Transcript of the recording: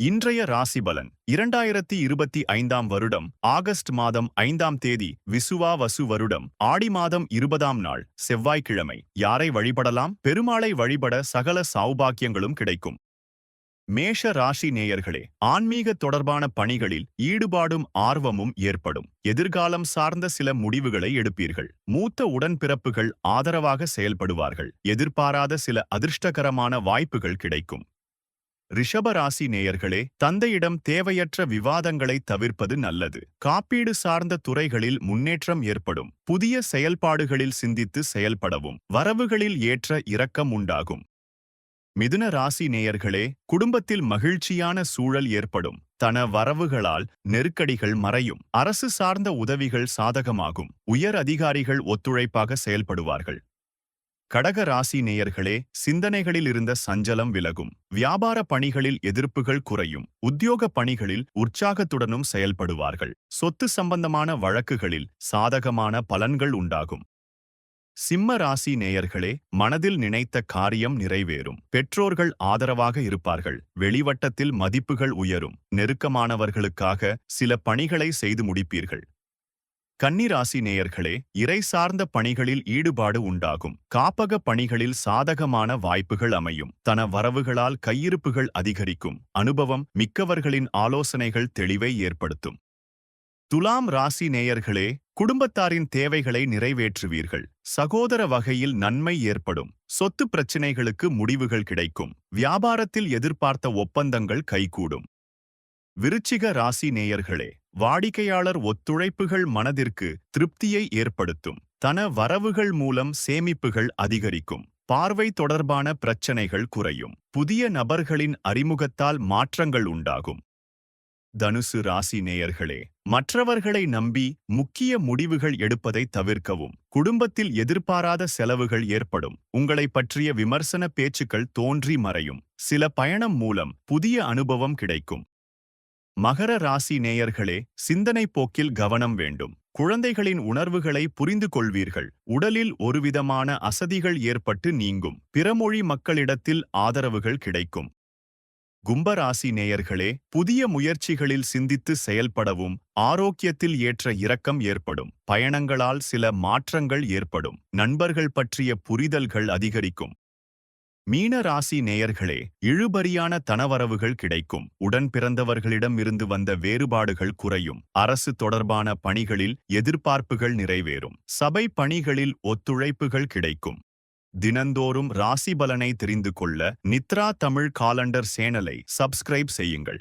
இன்றைய ராசிபலன் இரண்டாயிரத்தி இருபத்தி ஐந்தாம் வருடம் ஆகஸ்ட் மாதம் ஐந்தாம் தேதி விசுவாவசு வருடம் ஆடி மாதம் இருபதாம் நாள் செவ்வாய்க்கிழமை. யாரை வழிபடலாம்? பெருமாளை வழிபட சகல சௌபாக்கியங்களும் கிடைக்கும். மேஷ ராசி நேயர்களே ஆன்மீக தொடர்பான பணிகளில் ஈடுபாடும் ஆர்வமும் ஏற்படும். எதிர்காலம் சார்ந்த சில முடிவுகளை எடுப்பீர்கள். மூத்த உடன்பிறப்புகள் ஆதரவாக செயல்படுவார்கள். எதிர்பாராத சில அதிர்ஷ்டகரமான வாய்ப்புகள் கிடைக்கும். ரிஷபராசி நேயர்களே தந்தையிடம் தேவையற்ற விவாதங்களை தவிர்ப்பது நல்லது. காப்பீடு சார்ந்த துறைகளில் முன்னேற்றம் ஏற்படும். புதிய செயல்பாடுகளில் சிந்தித்து செயல்படவும். வரவுகளில் ஏற்ற இரக்கம் உண்டாகும். மிதுன ராசி நேயர்களே குடும்பத்தில் மகிழ்ச்சியான சூழல் ஏற்படும். தன வரவுகளால் நெருக்கடிகள் மறையும். அரசு சார்ந்த உதவிகள் சாதகமாகும். உயர் அதிகாரிகள் ஒத்துழைப்பாக செயல்படுவார்கள். கடக ராசி நேயர்களே சிந்தனைகளில் இருந்த சஞ்சலம் விலகும். வியாபார பணிகளில் எதிர்ப்புகள் குறையும். உத்தியோக பணிகளில் உற்சாகத்துடனும் செயல்படுவார்கள். சொத்து சம்பந்தமான வழக்குகளில் சாதகமான பலன்கள் உண்டாகும். சிம்ம ராசி நேயர்களே மனதில் நினைத்த காரியம் நிறைவேறும். பெற்றோர்கள் ஆதரவாக இருப்பார்கள். வெளிவட்டத்தில் மதிப்புகள் உயரும். நெருக்கமானவர்களுக்காக சில பணிகளை செய்து முடிப்பீர்கள். கன்னிராசி நேயர்களே இறை சார்ந்த பணிகளில் ஈடுபாடு உண்டாகும். காப்பக பணிகளில் சாதகமான வாய்ப்புகள் அமையும். தன வரவுகளால் கையிருப்புகள் அதிகரிக்கும். அனுபவம் மிக்கவர்களின் ஆலோசனைகள் தெளிவை ஏற்படுத்தும். துலாம் ராசி நேயர்களே குடும்பத்தாரின் தேவைகளை நிறைவேற்றுவீர்கள். சகோதர வகையில் நன்மை ஏற்படும். சொத்து பிரச்சினைகளுக்கு முடிவுகள் கிடைக்கும். வியாபாரத்தில் எதிர்பார்த்த ஒப்பந்தங்கள் கைகூடும். விருச்சிக ராசி நேயர்களே வாடிக்கையாளர் ஒத்துழைப்புகள் மனதிற்கு திருப்தியை ஏற்படுத்தும். தன வரவுகள் மூலம் சேமிப்புகள் அதிகரிக்கும். பார்வை தொடர்பான பிரச்சனைகள் குறையும். புதிய நபர்களின் அறிமுகத்தால் மாற்றங்கள் உண்டாகும். தனுசு ராசி நேயர்களே மற்றவர்களை நம்பி முக்கிய முடிவுகள் எடுப்பதை தவிர்க்கவும். குடும்பத்தில் எதிர்பாராத செலவுகள் ஏற்படும். உங்களை பற்றிய விமர்சன பேச்சுக்கள் தோன்றி மறையும். சில பயணம் மூலம் புதிய அனுபவம் கிடைக்கும். மகர ராசி நேயர்களே சிந்தனை போக்கில் கவனம் வேண்டும். குழந்தைகளின் உணர்வுகளை புரிந்து கொள்வீர்கள். உடலில் ஒருவிதமான அசதிகள் ஏற்பட்டு நீங்கும். பிறமொழி மக்களிடத்தில் ஆதரவுகள் கிடைக்கும். கும்பராசி நேயர்களே புதிய முயற்சிகளில் சிந்தித்து செயல்படவும் ஆரோக்கியத்தில் ஏற்ற இரக்கம் ஏற்படும். பயணங்களால் சில மாற்றங்கள் ஏற்படும். நண்பர்கள் பற்றிய புரிதல்கள் அதிகரிக்கும். மீன ராசி நேயர்களே இழுபறியான தனவரவுகள் கிடைக்கும். உடன் பிறந்தவர்களிடம் இருந்து வந்த வேறுபாடுகள் குறையும். அரசு தொடர்பான பணிகளில் எதிர்பார்ப்புகள் நிறைவேறும். சபை பணிகளில் ஒத்துழைப்புகள் கிடைக்கும். தினந்தோறும் ராசி பலனை தெரிந்து கொள்ள நித்ரா தமிழ் காலண்டர் சேனலை சப்ஸ்கிரைப் செய்யுங்கள்.